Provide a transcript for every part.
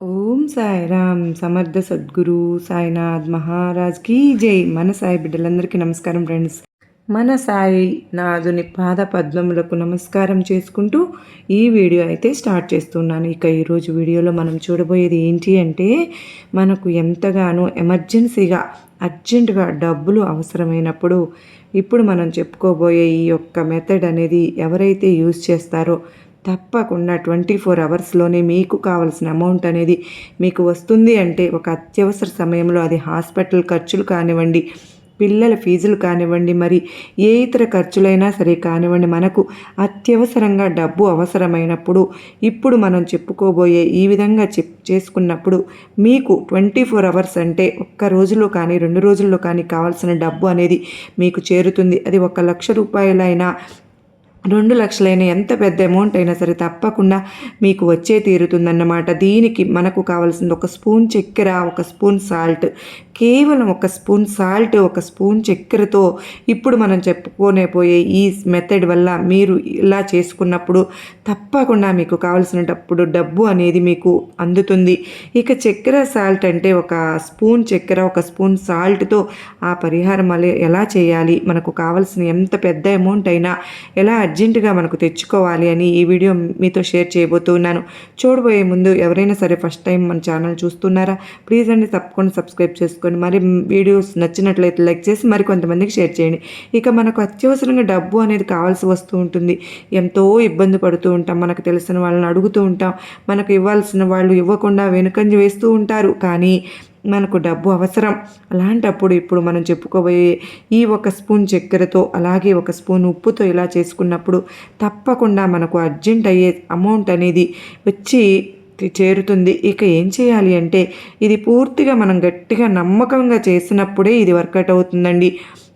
ఓం సాయిరామ్ సమర్థ సద్గురు సాయినాథ్ మహారాజ్ కీ జై. మన సాయి బిడ్డలందరికీ నమస్కారం ఫ్రెండ్స్. మన సాయి నాదుని పాద పద్మములకు నమస్కారం చేసుకుంటూ ఈ వీడియో అయితే స్టార్ట్ చేస్తున్నాను. ఇక ఈరోజు వీడియోలో మనం చూడబోయేది ఏంటి అంటే మనకు ఎంతగానో ఎమర్జెన్సీగా అర్జెంటుగా డబ్బులు అవసరమైనప్పుడు ఇప్పుడు మనం చెప్పుకోబోయే ఈ యొక్క మెథడ్ అనేది ఎవరైతే యూజ్ చేస్తారో తప్పకుండా ట్వంటీ ఫోర్ అవర్స్లోనే మీకు కావాల్సిన అమౌంట్ అనేది మీకు వస్తుంది అంటే ఒక అత్యవసర సమయంలో అది హాస్పిటల్ ఖర్చులు కానివ్వండి పిల్లల ఫీజులు కానివ్వండి మరి ఏ ఇతర ఖర్చులైనా సరే కానివ్వండి. మనకు అత్యవసరంగా డబ్బు అవసరమైనప్పుడు ఇప్పుడు మనం చెప్పుకోబోయే ఈ విధంగా చెప్ చేసుకున్నప్పుడు మీకు ట్వంటీ ఫోర్ అవర్స్ అంటే ఒక్క రోజులో కానీ రెండు రోజుల్లో కానీ కావాల్సిన డబ్బు అనేది మీకు చేరుతుంది. అది ఒక లక్ష రూపాయలైనా రెండు లక్షలైన ఎంత పెద్ద అమౌంట్ అయినా సరే తప్పకుండా మీకు వచ్చే తీరుతుందన్నమాట. దీనికి మనకు కావాల్సింది ఒక స్పూన్ చక్కెర ఒక స్పూన్ సాల్ట్ కేవలం ఒక స్పూన్ సాల్ట్ ఒక స్పూన్ చక్కెరతో ఇప్పుడు మనం చెప్పుకోనే పోయే ఈ మెథడ్ వల్ల మీరు ఇలా చేసుకున్నప్పుడు తప్పకుండా మీకు కావలసినప్పుడు డబ్బు అనేది మీకు అందుతుంది. ఇక చక్కెర సాల్ట్ అంటే ఒక స్పూన్ చక్కెర ఒక స్పూన్ సాల్ట్తో ఆ పరిహారం ఎలా చేయాలి? మనకు కావాల్సిన ఎంత పెద్ద అమౌంట్ అయినా ఎలా అర్జెంటుగా మనకు తెచ్చుకోవాలి అని ఈ వీడియో మీతో షేర్ చేయబోతున్నాను చూడబోయే ముందు ఎవరైనా సరే ఫస్ట్ టైం మన ఛానల్ చూస్తున్నారా? ప్లీజ్ అండి తప్పకుండా సబ్స్క్రైబ్ చేసుకోండి. మరి వీడియోస్ నచ్చినట్లయితే లైక్ చేసి మరి కొంతమందికి షేర్ చేయండి. ఇక మనకు అత్యవసరంగా డబ్బు అనేది కావాల్సి వస్తూ ఉంటుంది. ఎంతో ఇబ్బంది పడుతూ ఉంటాం. మనకు తెలిసిన వాళ్ళని అడుగుతూ ఉంటాం. మనకు ఇవ్వాల్సిన వాళ్ళు ఇవ్వకుండా వెనుకంజ వేస్తూ ఉంటారు. కానీ మనకు డబ్బు అవసరం. అలాంటప్పుడు ఇప్పుడు మనం చెప్పుకోబోయే ఈ ఒక స్పూన్ చక్కెరతో అలాగే ఒక స్పూన్ ఉప్పుతో ఇలా చేసుకున్నప్పుడు తప్పకుండా మనకు అర్జెంట్ అయ్యే అమౌంట్ అనేది వచ్చి చేరుతుంది. ఇక ఏం చేయాలి అంటే ఇది పూర్తిగా మనం గట్టిగా నమ్మకంగా చేసినప్పుడే ఇది వర్కౌట్ అవుతుందండి.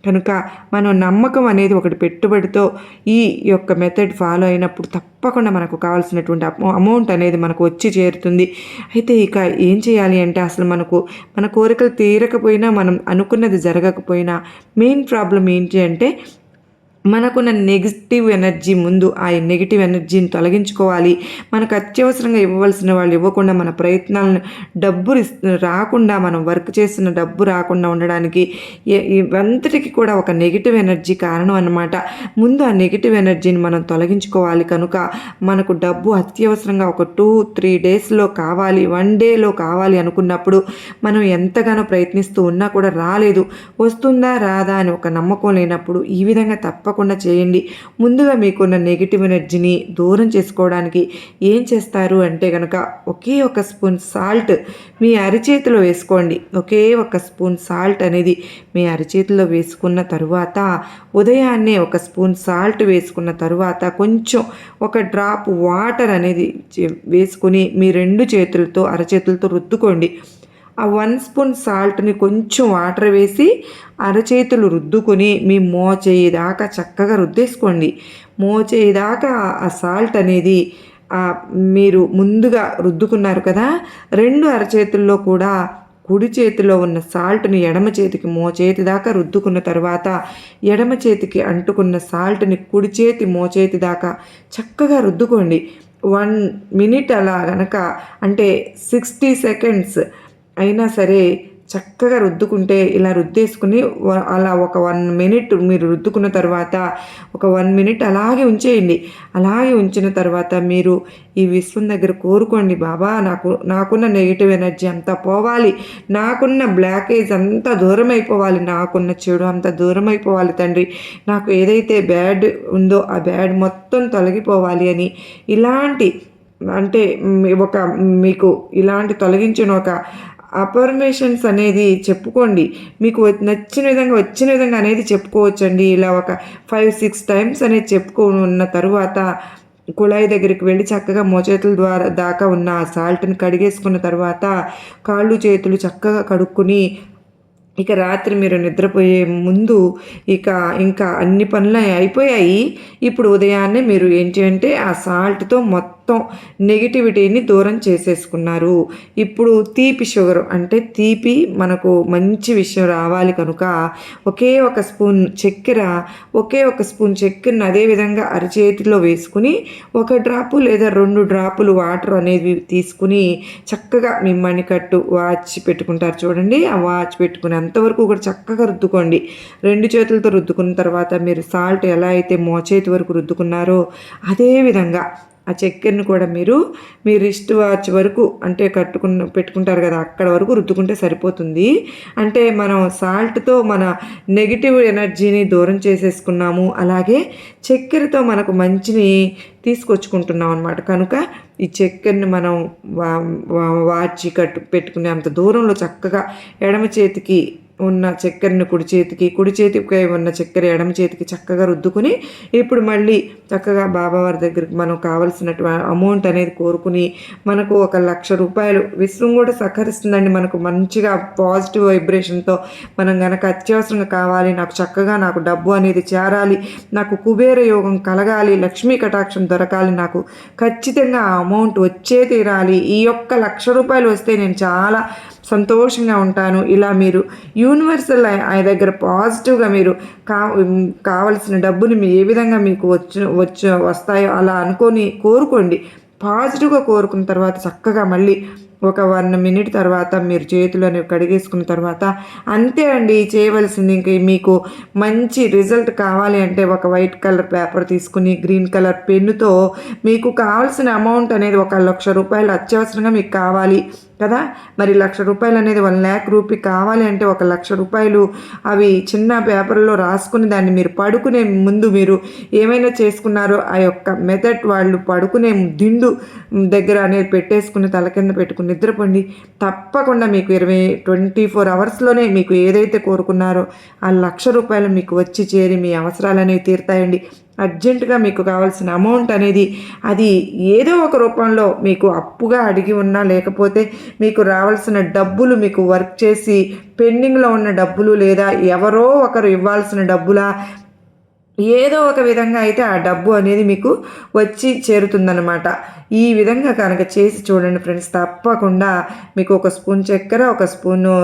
కనుక మనం నమ్మకం అనేది ఒకటి పెట్టుబడితో ఈ యొక్క మెథడ్ ఫాలో అయినప్పుడు తప్పకుండా మనకు కావాల్సినటువంటి అమౌంట్ అనేది మనకు వచ్చి చేరుతుంది. అయితే ఇక ఏం చేయాలి అంటే అసలు మనకు మన కోరికలు తీరకపోయినా మనం అనుకున్నది జరగకపోయినా మెయిన్ ప్రాబ్లం ఏంటి అంటే మనకున్న నెగిటివ్ ఎనర్జీ ముందు ఆ నెగిటివ్ ఎనర్జీని తొలగించుకోవాలి. మనకు అత్యవసరంగా ఇవ్వవలసిన వాళ్ళు ఇవ్వకుండా మన ప్రయత్నాలను డబ్బు రాకుండా మనం వర్క్ చేసిన డబ్బు రాకుండా ఉండడానికి ఇవంతటికి కూడా ఒక నెగిటివ్ ఎనర్జీ కారణం అన్నమాట. ముందు ఆ నెగిటివ్ ఎనర్జీని మనం తొలగించుకోవాలి కనుక మనకు డబ్బు అత్యవసరంగా ఒక టూ త్రీ డేస్లో కావాలి వన్ డేలో కావాలి అనుకున్నప్పుడు మనం ఎంతగానో ప్రయత్నిస్తూ ఉన్నా కూడా రాలేదు. వస్తుందా రాదా అని ఒక నమ్మకం లేనప్పుడు ఈ విధంగా తప్ప తప్పకుండా చేయండి. ముందుగా మీకున్న నెగిటివ్ ఎనర్జీని దూరం చేసుకోవడానికి ఏం చేస్తారు అంటే కనుక ఒకే ఒక స్పూన్ సాల్ట్ మీ అరిచేతిలో వేసుకోండి. ఒకే ఒక స్పూన్ సాల్ట్ అనేది మీ అరిచేతిలో వేసుకున్న తరువాత ఉదయాన్నే ఒక స్పూన్ సాల్ట్ వేసుకున్న తరువాత కొంచెం ఒక డ్రాప్ వాటర్ అనేది వేసుకుని మీ రెండు చేతులతో అరచేతులతో రుద్దుకోండి. ఆ వన్ స్పూన్ సాల్ట్ని కొంచెం వాటర్ వేసి అరచేతులు రుద్దుకొని మీ మోచేయి దాకా చక్కగా రుద్దేసుకోండి. మోచేయి దాకా ఆ సాల్ట్ అనేది మీరు ముందుగా రుద్దుకున్నారు కదా రెండు అరచేతుల్లో కూడా కుడి చేతిలో ఉన్న సాల్ట్ని ఎడమ చేతికి మోచేతి దాకా రుద్దుకున్న తర్వాత ఎడమ చేతికి అంటుకున్న సాల్ట్ని కుడి చేతి మోచేతి దాకా చక్కగా రుద్దుకోండి. వన్ మినిట్ అలా గనక అంటే సిక్స్టీ సెకండ్స్ అయినా సరే చక్కగా రుద్దుకుంటే ఇలా రుద్దేసుకుని అలా ఒక వన్ మినిట్ మీరు రుద్దుకున్న తర్వాత ఒక వన్ మినిట్ అలాగే ఉంచేయండి. అలాగే ఉంచిన తర్వాత మీరు ఈ విశ్వం దగ్గర కోరుకోండి బాబా నాకు నాకున్న నెగిటివ్ ఎనర్జీ అంతా పోవాలి. నాకున్న బ్లాకేజ్ అంతా దూరం అయిపోవాలి. నాకున్న చెడు అంతా దూరం అయిపోవాలి తండ్రి. నాకు ఏదైతే బ్యాడ్ ఉందో ఆ బ్యాడ్ మొత్తం తొలగిపోవాలి అని ఇలాంటి అంటే ఒక మీకు ఇలాంటి తొలగించిన ఒక అఫర్మేషన్స్ అనేది చెప్పుకోండి. మీకు నచ్చిన విధంగా వచ్చిన విధంగా అనేది చెప్పుకోవచ్చండి. ఇలా ఒక ఫైవ్ సిక్స్ టైమ్స్ అనేది చెప్పుకున్న తర్వాత కుళాయి దగ్గరికి వెళ్ళి చక్కగా మోచేతుల ద్వారా దాకా ఉన్న ఆ సాల్ట్ని కడిగేసుకున్న తర్వాత కాళ్ళు చేతులు చక్కగా కడుక్కుని ఇక రాత్రి మీరు నిద్రపోయే ముందు ఇక ఇంకా అన్ని పనులు అయిపోయాయి. ఇప్పుడు ఉదయాన్నే మీరు ఏంటి అంటే ఆ సాల్ట్తో మొత్తం మొత్తం నెగిటివిటీని దూరం చేసేసుకున్నారు. ఇప్పుడు తీపి షుగర్ అంటే తీపి మనకు మంచి విషయం రావాలి కనుక ఒకే ఒక స్పూన్ చక్కెర ఒకే ఒక స్పూన్ చక్కెరని అదేవిధంగా అరచేతిలో వేసుకుని ఒక డ్రాపు లేదా రెండు డ్రాపులు వాటర్ అనేది తీసుకుని చక్కగా మీ మణికట్టు వాచ్ పెట్టుకుంటారు చూడండి. ఆ వాచ్ పెట్టుకుని అంతవరకు కూడా చక్కగా రుద్దుకోండి. రెండు చేతులతో రుద్దుకున్న తర్వాత మీరు సాల్ట్ ఎలా అయితే మోచేతి వరకు రుద్దుకున్నారో అదేవిధంగా ఆ చక్కెరను కూడా మీరు మీ రిస్ట్ వాచ్ వరకు అంటే కట్టుకున్న పెట్టుకుంటారు కదా అక్కడ వరకు రుద్దుకుంటే సరిపోతుంది. అంటే మనం సాల్ట్తో మన నెగిటివ్ ఎనర్జీని దూరం చేసేసుకున్నాము. అలాగే చక్కెరతో మనకు మంచిని తీసుకొచ్చుకుంటున్నాం అనమాట కనుక ఈ చక్కెరని మనం వాచి కట్టు పెట్టుకునే అంత దూరంలో చక్కగా ఎడమ చేతికి ఉన్న చక్కెరని కుడి చేతికి కుడి చేతికి ఉన్న చక్కెర ఎడమ చేతికి చక్కగా రుద్దుకుని ఇప్పుడు మళ్ళీ చక్కగా బాబావారి దగ్గరికి మనం కావలసినటువంటి అమౌంట్ అనేది కోరుకుని మనకు ఒక లక్ష రూపాయలు విశ్వం కూడా సహకరిస్తుందండి. మనకు మంచిగా పాజిటివ్ వైబ్రేషన్తో మనం కనుక అత్యవసరంగా కావాలి నాకు చక్కగా నాకు డబ్బు అనేది చేరాలి నాకు కుబేర యోగం కలగాలి లక్ష్మీ కటాక్షం దొరకాలి నాకు ఖచ్చితంగా ఆ అమౌంట్ వచ్చే తీరాలి ఈ యొక్క లక్ష రూపాయలు వస్తే నేను చాలా సంతోషంగా ఉంటాను. ఇలా మీరు యూనివర్సల్ ఆయన దగ్గర పాజిటివ్గా మీరు కా కావలసిన డబ్బుని మీ ఏ విధంగా మీకు వచ్చి వచ్చి వస్తాయో అలా అనుకొని కోరుకోండి. పాజిటివ్గా కోరుకున్న తర్వాత చక్కగా మళ్ళీ ఒక వన్ మినిట్ తర్వాత మీరు చేతులను కడిగేసుకున్న తర్వాత అంతే అండి చేయవలసింది. ఇంక మీకు మంచి రిజల్ట్ కావాలి అంటే ఒక వైట్ కలర్ పేపర్ తీసుకుని గ్రీన్ కలర్ పెన్నుతో మీకు కావాల్సిన అమౌంట్ అనేది ఒక లక్ష రూపాయలు అత్యవసరంగా మీకు కావాలి. కదా? మరి లక్ష రూపాయలు అనేది వన్ ల్యాక్ రూపీ కావాలి అంటే ఒక లక్ష రూపాయలు అవి చిన్న పేపర్లో రాసుకుని దాన్ని మీరు పడుకునే ముందు మీరు ఏమైనా చేసుకున్నారో ఆ యొక్క మెథడ్ వాళ్ళు పడుకునే దిండు దగ్గర అనేది పెట్టేసుకుని తల కింద పెట్టుకుని నిద్రపోండి. తప్పకుండా మీకు ఇరవై ట్వంటీ ఫోర్ అవర్స్లోనే మీకు ఏదైతే కోరుకున్నారో ఆ లక్ష రూపాయలు మీకు వచ్చి చేరి మీ అవసరాలు అనేవి తీరుతాయండి. అర్జెంటుగా మీకు కావాల్సిన అమౌంట్ అనేది అది ఏదో ఒక రూపంలో మీకు అప్పుగా అడిగి ఉన్నా లేకపోతే మీకు రావాల్సిన డబ్బులు మీకు వర్క్ చేసి పెండింగ్లో ఉన్న డబ్బులు లేదా ఎవరో ఒకరు ఇవ్వాల్సిన డబ్బులా ఏదో ఒక విధంగా అయితే ఆ డబ్బు అనేది మీకు వచ్చి చేరుతుందనమాట ఈ విధంగా కనుక చేసి చూడండి ఫ్రెండ్స్ తప్పకుండా మీకు ఒక స్పూన్ చక్కెర ఒక స్పూను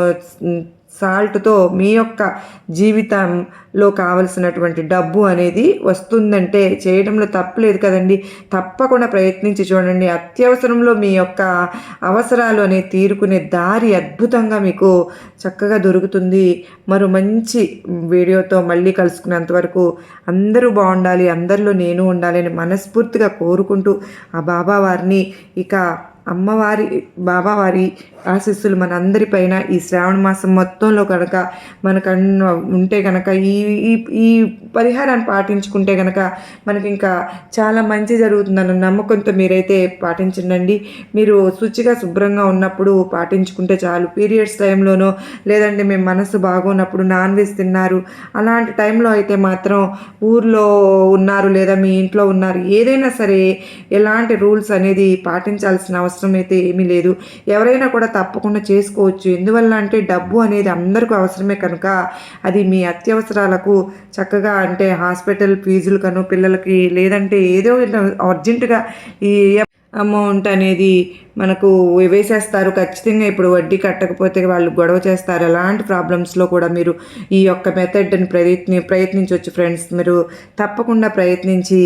సాల్ట్తో మీ యొక్క జీవితంలో కావలసినటువంటి డబ్బు అనేది వస్తుందంటే చేయడంలో తప్పలేదు కదండి. తప్పకుండా ప్రయత్నించి చూడండి. అత్యవసరంలో మీ యొక్క అవసరాలు అనేది తీరుకునే దారి అద్భుతంగా మీకు చక్కగా దొరుకుతుంది. మరో మంచి వీడియోతో మళ్ళీ కలుసుకునేంత వరకు అందరూ బాగుండాలి అందరిలో నేను ఉండాలి అని మనస్ఫూర్తిగా కోరుకుంటూ ఆ బాబా వారిని ఇక అమ్మవారి బాబావారి ఆశీస్సులు మనందరిపైన ఈ శ్రావణ మాసం మొత్తంలో కనుక మనకు ఉంటే కనుక ఈ ఈ పరిహారాన్ని పాటించుకుంటే కనుక మనకి ఇంకా చాలా మంచి జరుగుతుందన్న నమ్మకంతో మీరైతే పాటించండి మీరు శుచిగా శుభ్రంగా ఉన్నప్పుడు పాటించుకుంటే చాలు. పీరియడ్స్ టైంలోనో లేదంటే మేము మనసు బాగున్నప్పుడు నాన్ వెజ్ తిన్నారు. అలాంటి టైంలో అయితే మాత్రం ఊర్లో ఉన్నారు లేదా మీ ఇంట్లో ఉన్నారు ఏదైనా సరే ఎలాంటి రూల్స్ అనేది పాటించాల్సిన అవసరం అయితే ఏమీ లేదు. ఎవరైనా కూడా తప్పకుండా చేసుకోవచ్చు. ఎందువల్ల అంటే డబ్బు అనేది అందరికీ అవసరమే కనుక అది మీ అత్యవసరాలకు చక్కగా అంటే హాస్పిటల్ ఫీజులు కను పిల్లలకి లేదంటే ఏదో అర్జెంటుగా ఈ అమౌంట్ అనేది మనకు వేసేస్తారు. ఖచ్చితంగా ఇప్పుడు వడ్డీ కట్టకపోతే వాళ్ళు గొడవ చేస్తారు. అలాంటి ప్రాబ్లమ్స్లో కూడా మీరు ఈ యొక్క మెథడ్ని ప్రయత్ని ప్రయత్నించవచ్చు ఫ్రెండ్స్. మీరు తప్పకుండా ప్రయత్నించి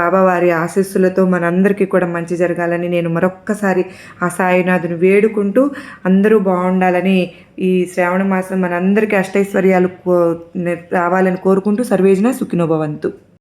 బాబావారి ఆశీస్సులతో మనందరికీ కూడా మంచి జరగాలని నేను మరొక్కసారి ఆ సాయినాథుని వేడుకుంటూ అందరూ బాగుండాలని ఈ శ్రావణ మాసం మనందరికీ అష్టైశ్వర్యాలు రావాలని కోరుకుంటూ సర్వేజన సుఖినోభవంతు.